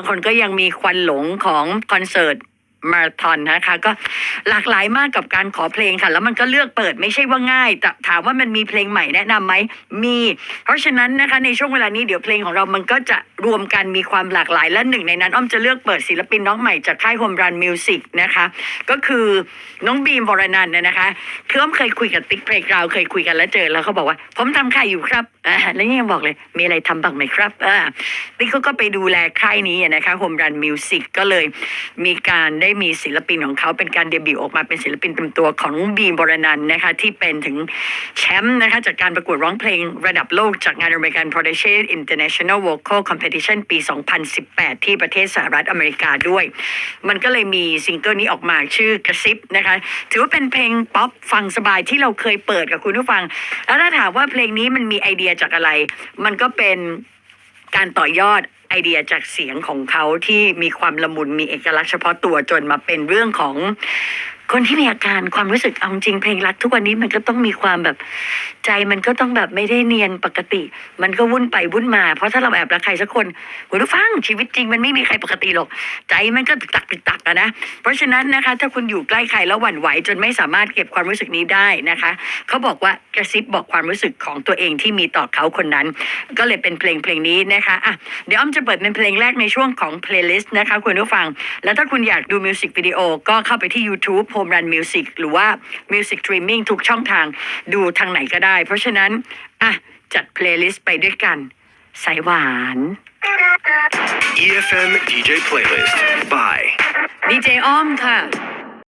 บางคนก็ยังมีควันหลงของคอนเสิร์ต มาราธอนนะคะ ก็หลากหลายมากกับการขอเพลงค่ะ แล้วมันก็เลือกเปิดไม่ใช่ว่าง่าย แต่ถามว่ามันมีเพลงใหม่แนะนำไหมมี เพราะฉะนั้นนะคะในช่วงเวลานี้เดี๋ยวเพลงของเรามันก็จะรวมกันมีความหลากหลาย และหนึ่งในนั้น อ้อมจะเลือกเปิดศิลปินน้องใหม่จากค่ายโฮมรันมิวสิกนะคะ ก็คือน้องบีมวรนันท์เนี่ยนะคะคืออ้อมเคยคุยกับติ๊กเพลกราเคยคุยกันแล้วเจอแล้วเขาบอกว่า ผมทำค่ายอยู่ครับอ่าแล้วนี่ยังบอกเลยมีอะไรทำบ้างไหมครับอ่าติ๊กเขาก็ไปดูแลค่ายนี้อะนะคะโฮมรันมิวสิกก็เลยมีการได้ได้มีศิลปินของเขาเป็นการเดบิวต์ออกมาเป็นศิลปินเต็มตัวของบีมวรนันนะคะที่เป็นถึงแชมป์นะคะจากการประกวดร้องเพลงระดับโลกจากงาน American Prodigy International Vocal Competition ปี 2018 ที่ประเทศสหรัฐอเมริกาด้วย มันก็เลยมีซิงเกิลนี้ออกมาชื่อกระซิบนะคะ ถือว่าเป็นเพลงป๊อปฟังสบายที่เราเคยเปิดกับคุณผู้ฟัง แล้วถ้าถามว่าเพลงนี้มันมีไอเดียจากอะไร มันก็เป็น การต่อยอดไอเดียจากเสียงของเขาที่มีความละมุนมีเอกลักษณ์เฉพาะตัวจนมาเป็นเรื่องของ คนที่มีอาการความรู้สึกเอาจริงเพลงรักทุกวันนี้มันก็ต้องมีความแบบใจมันก็ต้องแบบไม่ได้เนียนปกติ มันก็วุ่นไปวุ่นมา เพราะถ้าเราแอบรักใครสักคนคุณผู้ฟังชีวิตจริงมันไม่มีใครปกติหรอกใจมันก็ตึกตักตึกตักอะนะเพราะฉะนั้นนะคะ ถ้าคุณอยู่ใกล้ใครแล้วหวั่นไหวจนไม่สามารถเก็บความรู้สึกนี้ได้นะคะเขาบอกว่ากระซิบบอกความรู้สึกของตัวเองที่มีต่อเขาคนนั้น ก็เลยเป็นเพลงเพลงนี้นะคะอะเดี๋ยวอ้อมจะเปิดเป็นเพลงแรกในช่วงของ playlist นะคะคุณผู้ฟัง แล้วถ้าคุณอยากดูมิวสิกวิดีโอก็เข้าไปที่ YouTube Home Run Music หรือว่า Music Streaming ทุกช่องทางดูทางไหนก็ได้ เพราะฉะนั้น อะ จัด playlist ไปด้วยกัน สายหวาน EFM DJ playlist by ดีเจอ้อมค่ะ